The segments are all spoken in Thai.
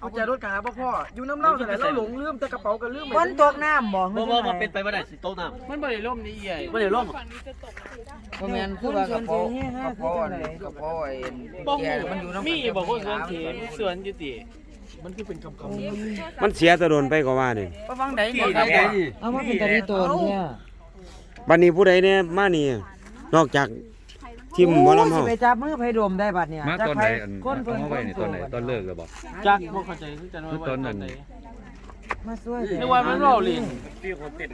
เอาใจรถกาบ่พ่ออยู่น้ำเล่าแต่ไหนเราหลงลืมแต่กระเป๋าก็ลืมฝนตกน้ำบ่บ่บ่บ่เป็นไปบ่ได้สิโต๊ะน้มันบ่ได้ล่มนี่ใหญ่ำบ่ได้ล่มบ่แม่นคือว่ากระเพาะกระเพาะอันกระเพาะไอ้บ่แก่มันอยู่น้ำมีบอกว่าสวนเถมสวนอยู่ติมันคือเป็นคำคำมันเสียแตะโดนไปก็ว่านี่บ่ฟังไดบ่ได้เอามาเป็นตะลีโตนเนี่ยบัดนี้ผู้ใดเนี่ยมานี่นอกจาก ทีมหมอลำสิเฮาไปจับมือไผดมได้บัดเนี่ยมาตอนไหนอันคนเพิ่นเอาไว้ในตอนไหนตอนเลิกเลยบอก จักบ่เข้าใจคือจังว่าคือตอนนั้นมาช่วยนึกว่ามันเว้าเล่น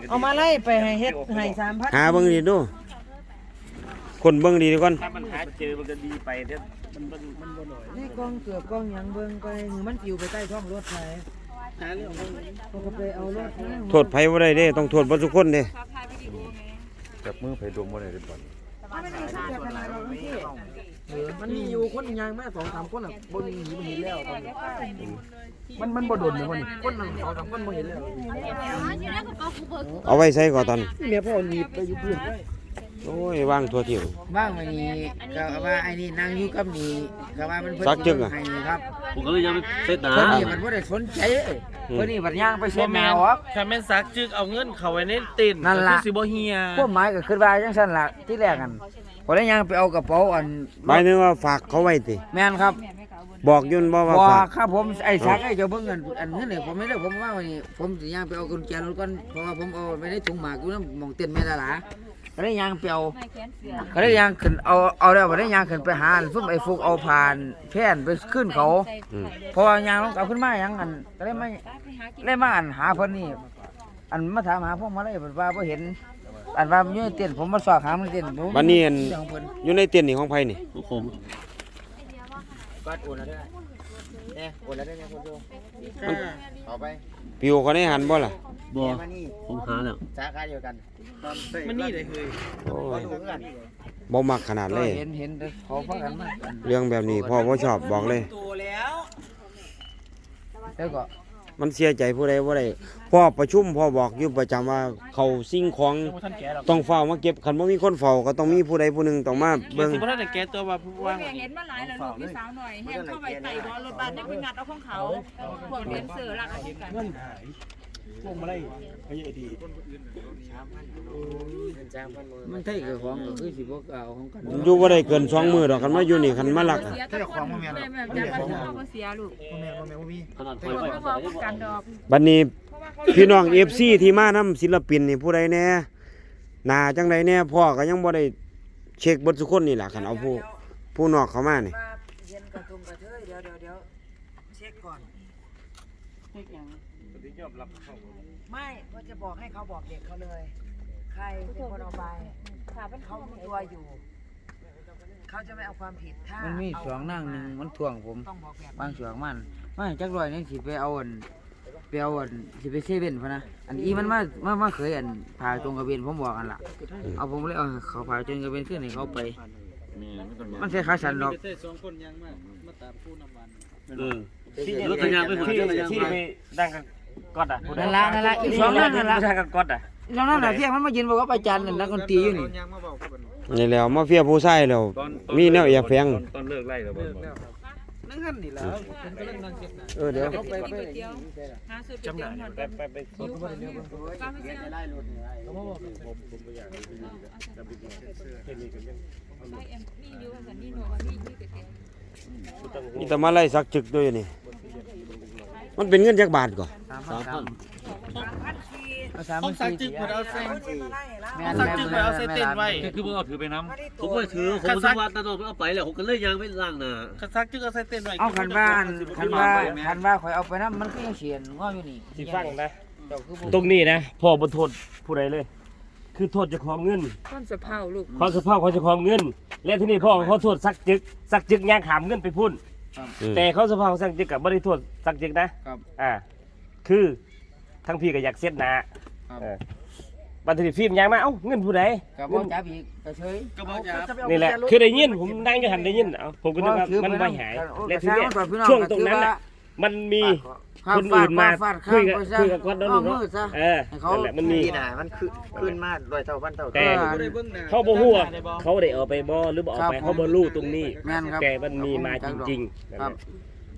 เอามาไล่ไปให้เฮ็ดให้3,000หาเบิ่งดีดู คนเบิ่งดีดีก่อน ถ้ามันหาเจอมันก็ดีไปเด้อมันมันมันบ่น้อยนี่กล้องเกือบกล้องหยังเบิ่งไปหรือมันปิวไปใต้ท้องรถไผหาเรื่องของมันเขาก็ไปเอารถมา โทษไผบ่ได้เด้ ต้องโทษบ่ทุกคนเด้จับมือไปดมว่าไหนได้บ่ เออมันมีอยู่คนยางแม่สองสามคนอะบนหนีมันเห็นแล้วตอนนี้มันมันบ่โดนเลยวันนี้คนหนึ่งสองสามคนบ่เห็นแล้วเอาไว้ใส่ก่อนตอนนี่แม่พ่อหนีบไปอยู่เพื่อน โอ้ยวางทั่วที่บ้างวันนี้ก็ว่าไอ้นี่นั่งอยู่กับนี่ก็ว่ามันเพิ่นสักจึกอะ ให้ครับผมก็เลยยังไม่เสร็จนะเพิ่นนี่มันบ่ได้สนใจเพิ่นนี่บัดย่างไปเช็บ่ดหแม่น้านออกถ้าแม่นซักจึกเอาเงินเข้าไว้ในเต็นท์นั่นล่ะก็คือสิบ่เฮียพวกหมายก็คือว่าจังซั่นล่ะที่แรกกันพอได้ยังไปเอากระเป๋าอันหมายถึงว่าฝากเขาไว้ติแม่นครับบอกอยุ่นบ่ว่าบ่ฝากครับผมไอ้ซักไอ้เจ้าเบิ่งอันอันนี้นี่ผมไม่ได้ผมว่าวันนี้ผมสิย่างไปเอากุญแจรถก่อนเพราะว่าผมเอาไว้ในถุงหมากอยู่นำหม่องเต้นแม่ตาหลา ก็ได้ย่างไปเอาก็ได้ย่างขึ้นเอาเอาแล้วบ่ได้ย่างขึ้นไปหาอันซุ่มไอ้ฟุกเอาผ่านแผ่นไปขึ้นเขาอืมเพราะว่ายางลงกลับขึ้นมาหยังอันก็ได้มาได้มาอันหาเพิ่นนี่อันมาถามหาพวกมาเลยเพิ่นว่าบ่เห็น อันว่ามันอยู่ในเต็นท์ผมมาสอบหามันเต็นท์ผมบัดนี้อัน เรื่องของเพิ่นอยู่ในเต็นท์นี่ของไผนี่ผมก็โอนแล้วได้เนี่ยโอนแล้วได้เนี่ยคนเดียวเอาไป ปิวเขาได้หันบ่ล่ะ บ่มานี่ผมหาแล้วสาขาเดียวกันมันนี่เลยเฮ้ยโอ้ก็ยดูกันบ่มักขนาดเลย เห็นเห็นแต่เขาพักกันมาเรื่องแบบนี้พ่อบ่ชอบบอกเลย ตัวแล้วแล้วก็มันเสียใจผู้ใดบ่ได้พ่อประชุมพ่อบอกอยู่ประจำว่าเขาสิ่งของบ่ทันแก่หรอกต้องเฝ้ามาเก็บคันบ่มีคนเฝ้าก็ต้องมีผู้ใดผู้หนึงต้องมาเบิ่เบิ่งงสิบ่ทันได้แก่ตัวว่าผู้ว่างเห็นมาหลายแล้วลูกพี่สาวหน่อยแห้งเข้าไปไต่บอลรถบัสเนี่ยไปงัดเอาของเขาพวกเรียนเสือหลักอาชีพกันเงินหาย พวกมาได้พยาดีมันไทยกับของก็คือสิบ่เอาของกันอยู่บ่ได้เกินสองมื้อดอกคันมาอยู่นี่คันมาลักอะเสียแต่ของแม่แม่จะมาถึงเขาเสียลูกพ่อแม่พ่อแม่พ่อพี่ขนาดไฟพวกไฟก็บอกพวกกันดอกบัดนี้พี่น้อง FC ที่มานํศิลปินนี่ผู้ใดแน่หน้าจังไดแน่พ่อก็ยังบ่ได้เช็คเบิดทุกคนนี่ล่ะคันเอาผู้ผู้นอกเข้ามานี่เย็นกระทุ่มกระเทยเดี๋ยวเดี๋ยวเดี๋ยวเช็คก่อน ไม่ก็จะบอกให้เขาบอกเด็กเขาเลย ใครเป็นคนเอาไปเขามีตัวอยู่ เขาจะไม่เอาความผิดถ้ามันมีเอาสองนั่งหนึ่งมันถ่วงผม ต้องบอกแบบบางสองมันมาจักรอยนี่สิไปเอาอันไปเอาอันสิไปเซเว่นพะนะอันอีมันมามามาเคยอันพาตรงกระเบนผมบอกอันละเอาผมเลยเอาเขาพาจนกระเบนขึ้นให้เขาไปมันใช้ขาสันดอกเต้สองคนยังมามาตามผู้นำวัน เออรถทางไปหมดรถทางที่ไปไปดัง กันก๊อตอะนั่นละนั่นละอีกสองนั่งนั่นละผู้ชายกับก๊อตอะสองนั่งน่ะเที่ยงมันมายืนบอกว่าไปจันนั่นนักดนตรีอยู่นี่นี่แหล้วมาเฟียผู้ชายแล้วตอนมีแนวอย่าแฝงตอนเลิกไล่แล้วบ่บอกนั่งหันนี่แล้วเป็นกำลังนั่งเช็ดหน้าเออเดี๋ยวไปไปก๋วยเตี๋ยวหาสูตรก๋วยเตี๋ยวหน่อยไปไปไปหิวข้าวหิวป้าไม่เชื่อไม่เอ็มนี่อยู่สันนี่หนูว่านี่นี่ก๋วยเตี๋ยวนี่แต่มาไล่สักจึกด้วยนี่ มันเป็นเงินจักบาทก่อนสามพันเอาสามห้พัองนซักสี่จึกเพิ่นเอาใส่แม่ห้องซักจึกเพิ่นเอาใส่เต็นท์ไว้คือบ่เอาถือไปน้ำผมก็ถือผมสวัสดิ์ตลอดเอาไปแล้วผมก็เลยยังไม่ล้างหน้าคันซักจึกเอาใส่เต็นท์ไว้เอาขันว่าอันขันว่าขันว่าข่อยเอาไปน้ำมันก็ยังเสียนง้ออยู่นี่สิฟังนะเจ้าคือบ่ตรงนี้นะพ่อบนโทษผู้ใดเลย คือโทษเจ้าของเงินต้นสะเพราลูกความสภาพของเจ้าของเงิน และที่นี่พ่อเขาโทษสักจึกสักจึกย่างขามเงินไปพุ่น อืมแต่เขาสภาพของสักจึกกับบริโทษสักจึกนะครับ อ่าคือทั้งพี่ก็อยากเซ็ตหนาครับ เออบันทึกฟิล์มยางมาเอ้าเงินผู้ใดกับบ่จับอีกก็เฉยก็บอกอย่านี่แหละคือได้ยินผมนั่งอยู่หันได้ยินเอ้าผมก็นึกว่ามันไม่หายและทีเนี้ยช่วงตรงนั้นน่ะมันมี คนอื่นมาคุยกับคุยกับคนนั้นเอาเนาะมือซะเออนั่นแหละมันมีนี่นะมันคือขึ้นมาโดยเท่าพันเท่าแต่บ่ได้เบิ่งหน้าเขาบ่ฮู้ว่าเขาได้เอาไปบ่หรือบ่เอาไปเขาบ่รู้ตรงนี้ แม่นครับแต่มันมีมาจริงๆนั่นครัแหบละ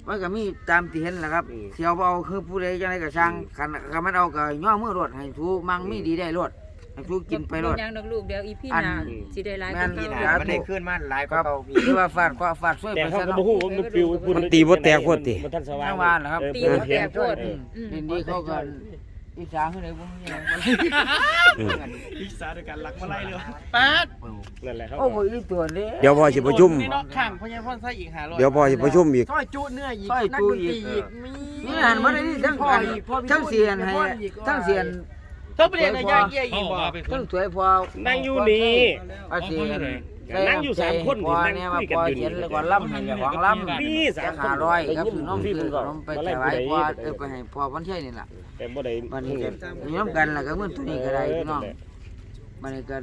มันก็มีตามที่เห็นแหละครับเสียวบ่เอาคือผู้ใดจังไดก็สร้างคันคันมันเอาก็ย่อมือรถให้ทูมังมีดีได้รถ ให้ทูกินไปรถยังดอกลูกเดี๋ยวอีพี่อันนาสิได้หลายแม่นกว่าสาเก่าธุขึ้นมาหลายกว่าเก่าหรือว่าฟาดก็ฟาดช่วยแต่ไปเขาซะก็เนาะ บ่ฮู้ว่ามันปิวพูดมันตีบ่แตกโพดติ มันทันสว่างทางบ้านเหรอครับ เออตีเปิดบ่เห็นแตกโพดดินดีเขาก็อีสานคือไหนบ่มีหยังพิซซ่าด้วยกันรักมาไล่เลยป๊าดนั่นแหละเขาโอ้บ่อีตัวนี้เดี๋ยวพ่อสิประชุม นี่นอกข้างพญาพ่อนไส้อีกหาร้อยเดี๋ยวพ่อสิประชุมอีก ซอยจุเนื้ออีกซอยนักจุดนอีตรีกอีกมีนี่หันบ่ได้นี่ทั้งพ่ออันอีกพ่อพี่ทั้งเสียนให้พ่ออีกทั้งเสียน เธอไปเรียนในยาเกี้ยอีกบ่ทั้งสวยพอนั่งอยู่นี่ อาเสียนนั่งอยู่สามคนพอนั่งเนี่ยคุมายกันพออยู่เขียนนี่แล้วก็ล่ำให้เจ้าของล่ำนี่สามจะหาร้อยครับได้ยินน้องพี่ซื้เพิ่อนก็ขนมไปมาไล่ถวายผู้พ่อใดเออไปให้พ่อวันเที่ยนี่ล่ะแต่บ่ได้วันนี้ก็มีน้ำกันแล้วก็มื้อตัวนี้ก็ได้พี่น้องวันนี้ก็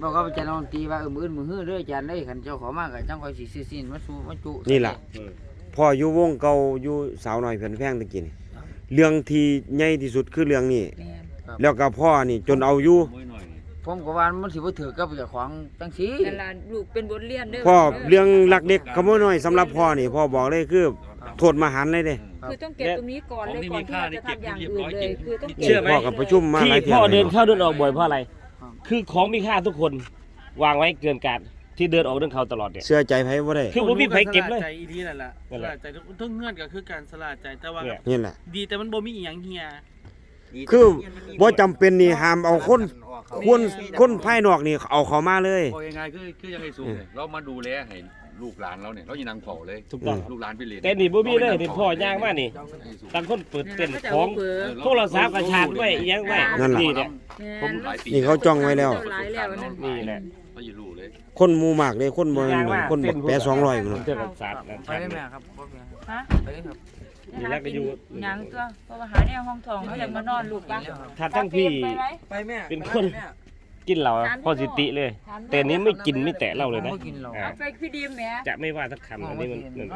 บอกกับอาจารย์ดนตรีว่าเออมื้ออื่นมื้อฮื้อเด้ออาจารย์เด้อคันเจ้าขอมาก็จังค่อยสิซื้อซีนมาสู่มาจุนี่ล่ะ พ่ออยู่วงเก่าอยู่สาวน้อยเพิ่นแพงตะกี้นี่เรื่องที่ใหญ่ที่สุดคือเรื่องนี้ แล้วก็พ่อนี่จนเอาอยู่ มือหน่อยผมก็ว่ามันสิบ่ถือกับเจ้าของจังซี่นั่นล่ะลูกเป็นบทเรียนเด้อพ่อเรื่องลักเด็กขโมยน้อยสำหรับพ่อนี่พ่อบอกเลยคือโทษมหันต์เลยเด้ คือต้องเก็บตรงนี้ก่อนเลยก่อนที่เราจะทำอย่างอื่นเลยคือต้องเก็บเชื่อไหม พ่อกับประชุมมาหลายที่เที่ยพ่อวเดินเข้าเดินออกบ่อยเพราะอะไร คือของมีค่าทุกคนวางไว้เกินการที่เดินออกเดินเข้าตลอดเนี่ย เชื่อใจไผบ่ได้คือบ่มีไผเก็บเลยสลาดใจอีทีนั่นแหละนั่สนแหละลาดใจทุกทุกเงื่อนก็คือการสลาดใจแต่ว่า เนี่ย นี่แหละ ดีแต่มันบ่มีอีหยังเฮีย คือบ่จำเป็นนี่ห้ามเอาคนควรคนภายนอกนี่เอาเข้ามาเลยบอกยังไงคือคือยังไงสูงเนี่ยเรามาดูแลให้ลูกหลานเราเนี่ยเราอย่านั่งเฝ้าเลยถูกต้อง ลูกหลานไปเรียนแต่นี่บ่มีเลยนี่พ่อย่างมานี่ต่างคนเปิดเต้นของ โทรศัพท์กระชากไว้อีหยังไว้นั่นล่ะ นี่เนี่ยผมหลายปีนี่เขาจ้องไว้แล้วหลายแล้วนั่น นี่แหละ เขาอย่ารู้เลยคนหมู่มากเลยคนบ่แม่นเหมือนคนบักแปะ200พุ่นเต้นกับศาสตร์นะไปได้ไหมครับบ่เป็นไรฮะไปได้ครับ นี่แล้วก็อยู่หยังตัวเพราะว่าหาแนวห้องทองเขาอยากมานอนลูกปะถ้าทั้งพี่ ไปแม่เป็นคนกินเหล้าพอสิติเลย แต่นี้ไม่กินไม่แตะเหล้าเลยนะบ่กินเหล้าอ่า เอาไปพี่ดีมแหม่จะไม่ว่าสักคำอันนี้มันนั่น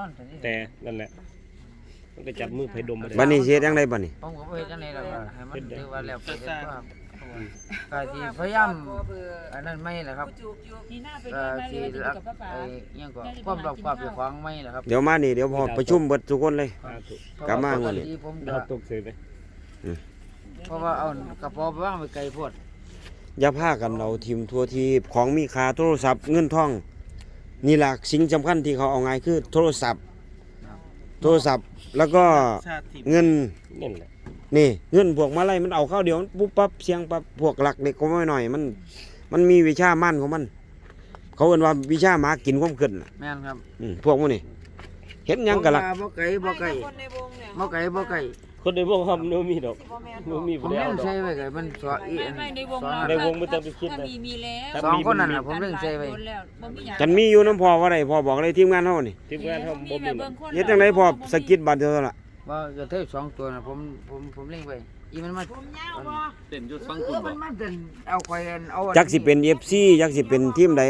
แต่นั่นแหละมันก็จับมือไผดมมาได้บัดนี้สิเฮ็ดจังไดบัดนี้ผมก็บ่เฮ็ดจังได๋ล่ะว่าให้มันถือว่าแล้วไปเฮ็ดว่า ก็สิพยายามอันนั้นไม่แหละครับนี่หน้าไปก็เดินมาเลสิยรักกับป้าป๋าไอ้ยังก็ความรอบคอบเจ้าของไม่แหละครับเดี๋ยวมานี่เดี๋ยวพอประชุมเบิดทุกคนเลย กลับมาวันนี้ ผมเราก็ตกเสียเพราะว่าเอากระเป๋าไปวางไว้ไกลพดอย่าพากันเอาทิมทัวทีของมีค่าโทรศัพท์เงินทองนี่หล่ะสิ่งสำคัญที่เขาเอาไงคือโทรศัพท์ โทรศัพท์แล้วก็ชาติที่เงินแหละ นี่เงินพวกมาลัยมันเอาเข้าเดียวมันปุ๊บปั๊บเสียงปั๊บพวกหลักเด็กก็ไม่หน่อยมัน มันมีวิชามั่นของมัน เขาเอิ้นว่าวิชาหมากินความขึ้นน่ะแม่นครับอืมพวกมันนี่เห็นหยังกะลัก บ่ไกลบ่ไกลบ่ไกลบ่ไกลคนในวงเขามันบ่มีดอกบ่มีผบ่มได้เล่เอานดอกใส่ไว้ไกลมันสออีไม่อัน ไม่ในวงสอนเราในวงไม่ต้องไปคิดถ้านะมีมีแล้วสองคนนั่นน่ะผมเล่นใส่ไว้กันมีอยู่น้ำพอว่าไรพอบอกเลยทีมงานเฮานี่ทีมงานเขาบ่มีดอกเฮ็ดจังไดพอสะกิดบัตรเท่านั้นล่ะ ว่าจะเทยสองตัวน่ะผมผมผมเล่นไว้อีมันมาเต้นอยุดฟังเอคุณอบ่มันมาเดินเอาควายเอาอัจักสิเป็น FC จักสิเป็นทีมใด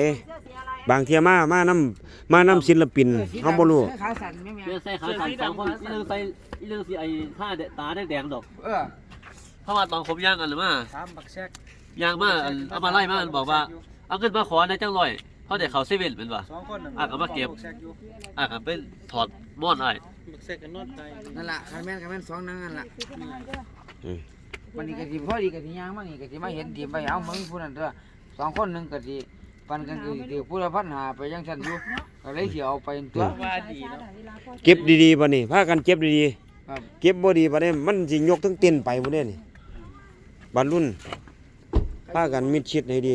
บางเที่ยมามานํมานํศิลปินเฮาบ่รู้ขาสั่นแม่แม่เรื่องใส่ขาสั่นสองคนอีเรื่องใส่อีเรื่องสิไอ้ท่าเดตาแดงๆดอกเออเพราะว่าตอนผมย่างกันหรือมาถามบักแซกย่างมาอันเอามาไล่มาอันบอกว่าเอาเงินมาขอในจังร้อย เขาได้เขาเซเว่นเป็นป่ะ สองคนนั่นอะก็มาเก็บบักแซกอยู่อะก็ไปถอดม่อนไอ้บักแซกก็นอนตายนั่นล่ะคันแม่นคันแม่นสองนั่นนั่นล่ะอืม วันนี้ก็สิพอดีก็สิย่างมานี่ก็สิมาเห็นทีมไปเอามึงผู้นั้นเด้อสองคนหนึงก็สิปันกันคือคือผู้ละพันหาไปจังซั่นอยู่ก็เลยสิเอาไปตัวว่าดีเนาะ เก็บดีๆบัดนี้พากันเก็บดีครับๆ เก็บบ่ดีบัดนี้มันสิยกทั้งเต้นไปบ่ได้นี่บัดรุ่นพากันมิดชิดให้ดี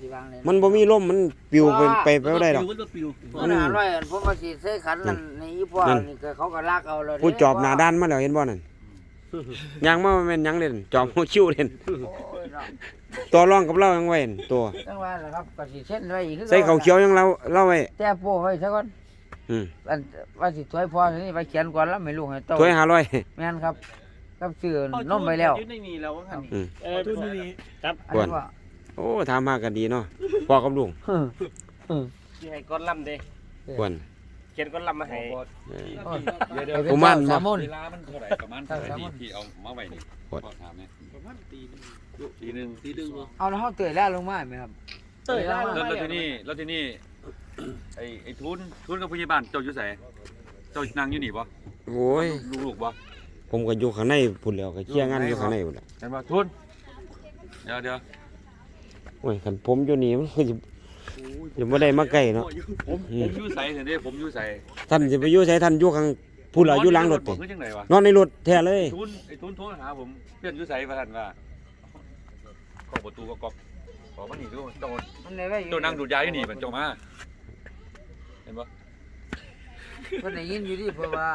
สิวางเลยมันบ่มีลมมันปลิวไปไปไปบ่ได้ดอก มันบ่ปิวมันหาร้อยอันผมว่าสิใส่ขันนั่นในอีพ่อนั่น นี่ก็เขาก็ลากเอาแล้วเด้ผู้จอบหน้าด้านมาแล้วเห็นบ่นั่นยังมาแม่นหยังเล่นจอบหัวคิ้วเล่นโอ้ยเนาะตัวรองกับเรายังไว้นั่นตัว จังว่าล่ะครับก็สิเส้นไว้อีกคือใส่ข้าวเขียวยังเราเราไว้แต่โป้ไว้ซะก่อนอืมอันว่าสิถวยพ่อนี่ไปเขียนก่อนแล้วไม่รู้ให้โตถ้วยห้าร้อย แม่นครับกับซื้อนมไปแล้ว อยู่ในนี่แล้วว่าคั่นนี่อืม เออทุนนี่ครับอันนี้ว่า โอ้ถามมากันดีเนาะพ่อกับลุงสิให้ก้อนลำเด้ควรเขียนก้อนลำมาให้เออโอ้ยเดี๋ยวเดี๋ไปยวเป็นผมว่าเจ้าสามมนเวลามันเท่าไหร่ประมาณเท่าไหร่ที่ที่เอามาไว้นี่กดขอถามเนี่ยประมาณตีหนึงทีหนึงทีหนึงบ่เอาแล้วเฮาเตยแล้วลงมาไหมครับเตยแล้วแล้วแล้วที่นี่แล้วที่นี่ไอ้ไอ้ทุนทุนกับพยาบาลเจ้าอยู่ไสจ้านั่งอยู่นี่บ่โอ้ยลูกๆบ่ผมก็อยู่ข้างในพุ่นแล้วก็เคลียร์งานอยู่ข้างในพุ่นแหล้วเห็นบ่ทุนเดี๋ยวเดี๋ยว โอ้ยคันผมอยู่นี่มันก็สิจะบ่ได้มาใกล้เนาะผมผมอยู่ใส่เห็นเด้ผมอยู่ใส่ท่านสิไปอยู่ไสท่านอยู่ข้างพุ่นล่ะอยู่หลังรถผติมคือจังไดวะนอนในรถแท้เลยทุนไอ้ทุนโทรหาผมเพื่อนอยู่ใส่ว่าท่านว่าเข้าประตูก็ก๊อกขอมานี่ดูโดนมันได้ไว้โดนนั่งดูดยาอยู่นี่มันจงมาเห็นบ่เพิ่นได้ยินอยู่ที่เพิ่นว่า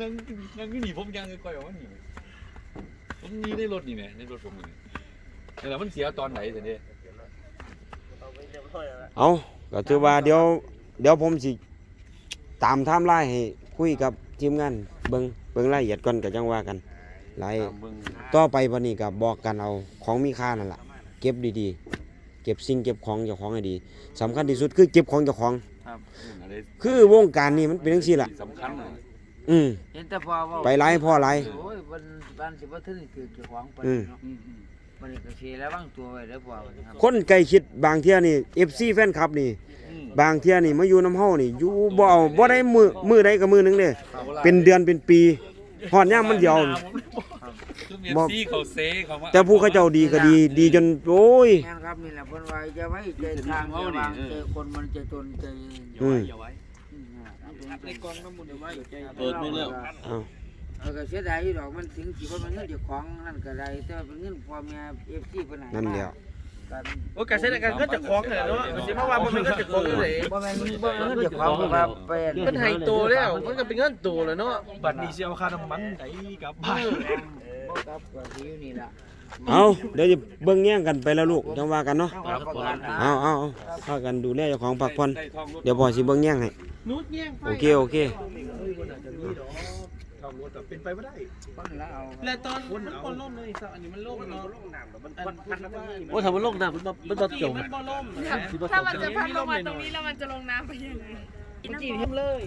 นั่งนั่งอยู่นี่ผมยังค่อยออกมานี่ผมนี่ในรถนี่แหมในรถผมนี่แต่ละมันเสียตอนไหนสิเด้ เอาก็ถือว่าเดี๋ยวเดี๋ยวผมสิตามไทม์ไลน์ให้คุยกับทีมงานเบิ่งเบิ่งรายละเอียดก่อนก็จังว่ากันหลายตามเบิ่งต่อไปวันนี้ก็บอกกันเอาของมีค่านั่นแหละเก็บดีๆ เก็บสิ่งเก็บของเจ้าของให้ดีสำคัญที่สุดคือเก็บของเจ้าของ ครับเรื่องอะไรคือวงการนี้มันเป็นจังซี่ล่ะ สำคัญน่ะอืมเห็นแต่พอเว้าไปไล่พ่อไล่ โอ้ยบ้านบ้านสิบ่ถึงคือเจ้าของเพิ่นอืม เนาะมั นก็สิระวังตัวไว้เด้อพ่อว่าครับคนใกล้ชิดบางเที่ยนี่ FC แฟนคลับนี่ อืมบางเที่ยนี่มาอยู่น้ำเฮานี่อยู่บ่เอาบ่ได้มือมือใดก็มือหนึงเด้เป็นเดือนเป็นปีฮอดยามมันเดียวคือเมียซี่เขาเซเขามาแต่ผู้เขาเจ้าดีก็ดี ดีจนโอ้ย แม่นครับนี่แหละเพิ่นว่าจะไว้ใจทางระวังใจคนมันจะจนใจอืมในกองน้ำมันไว้ใจเปิดมึงแล้ว เอา เออก็เสียดายอยู่ดอกมันถึงสิว่ามันเงินเจ้าของนั่นก็ได้แต่ว่าเป็นเงินพ่อแม่ FC เพิ่นให้นั่นแหล้วกันโอ้ยการใช้ในการก็จะคล้องเลยเนาะสิมาว่าบ่เป็นก็จะคล้องเลยบ่แม่นบ่แม่นเงินเจ้าของเพราะว่าเป็นมันให้โตแล้ว มันก็เป็นเงินโตแล้วเนาะบัดนี้สิเอาค่าน้ำมันไดกลับบ้านบ่กลับก็สิอยู่นี่ล่ะเอาเดี๋ยวจะเบิ่งแย่งกันไปแล้วลูกจังว่ากันเนาะครับประกันเอาเอาเอาพากันดูแลเจ้าของพักผ่อนได้ทองรถเดี๋ยวพ่อสิเบิ่งแย่งให้นุดแย่งไฟโอเคโอเคทอ งรถเป็นไปบ่ได้คนละเอาและตอนมันบ่ล่มเลยซะอันนี้มันล่มเนาะมันพันพันโอ้ทำมันโลกน้ำมันบ่มันบ่จมมันบ่ล่มถ้ามันจะพัดลงมาตรงนี้แล้วมันจะลงน้ำไปยังไงจีบเลย